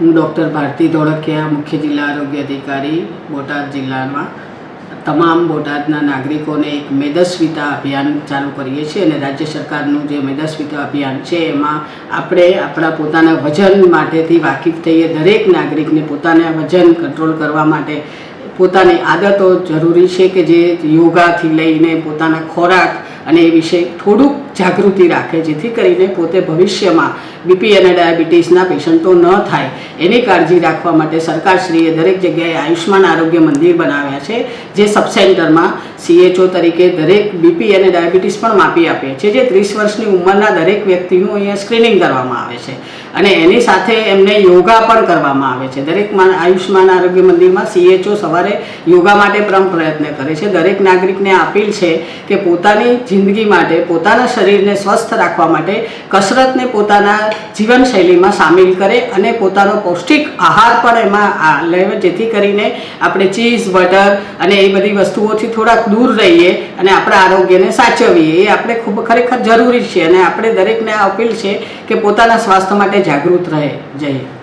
હું ડૉક્ટર ભારતી ધોળકિયા, મુખ્ય જિલ્લા આરોગ્ય અધિકારી, બોટાદ જિલ્લામાં તમામ બોટાદના નાગરિકોને એક મેદસ્વીતા અભિયાન ચાલુ કરીએ છીએ અને રાજ્ય સરકારનું જે મેદસ્વીતા અભિયાન છે, એમાં આપણે આપણા પોતાના વજન માટેથી વાકેફ થઈએ, દરેક નાગરિકને પોતાના વજન કંટ્રોલ કરવા માટે પોતાની આદતો જરૂરી છે કે જે યોગાથી લઈને પોતાના ખોરાક અને એ વિશે થોડુંક જાગૃતિ રાખે, જેથી કરીને પોતે ભવિષ્યમાં બીપી અને ડાયાબિટીસના પેશન્ટો ન થાય. એની કાળજી રાખવા માટે સરકારશ્રીએ દરેક જગ્યાએ આયુષ્માન આરોગ્ય મંદિર બનાવ્યા છે, જે સબસેન્ટરમાં સીએચઓ તરીકે દરેક બીપી અને ડાયાબિટીસ પણ માપી આપે છે, જે ત્રીસ વર્ષની ઉંમરના દરેક વ્યક્તિનું અહીંયા સ્ક્રીનિંગ કરવામાં આવે છે. અને એની સાથે એમને યોગા પણ કરવામાં આવે છે. દરેક આયુષ્યમાન આરોગ્ય મંદિરમાં સીએચઓ સવારે યોગા માટે પણ પ્રયત્ન કરે છે. દરેક નાગરિકને અપીલ છે કે પોતાની જિંદગી માટે પોતાના શરીરને સ્વસ્થ રાખવા માટે કસરતને પોતાના જીવનશૈલીમાં સામેલ કરે અને પોતાનો પૌષ્ટિક આહાર પણ એમાં લેવે. જેથી કરીને આપણે ચીઝ, બટર અને એ બધી વસ્તુઓથી થોડાક દૂર રહીએ અને આપણા આરોગ્યને સાચવીએ. એ આપણે ખૂબ ખરેખર જરૂરી છે અને આપણે દરેકને આ અપીલ છે કે પોતાના સ્વાસ્થ્ય માટે જાગૃત રહે. જઈએ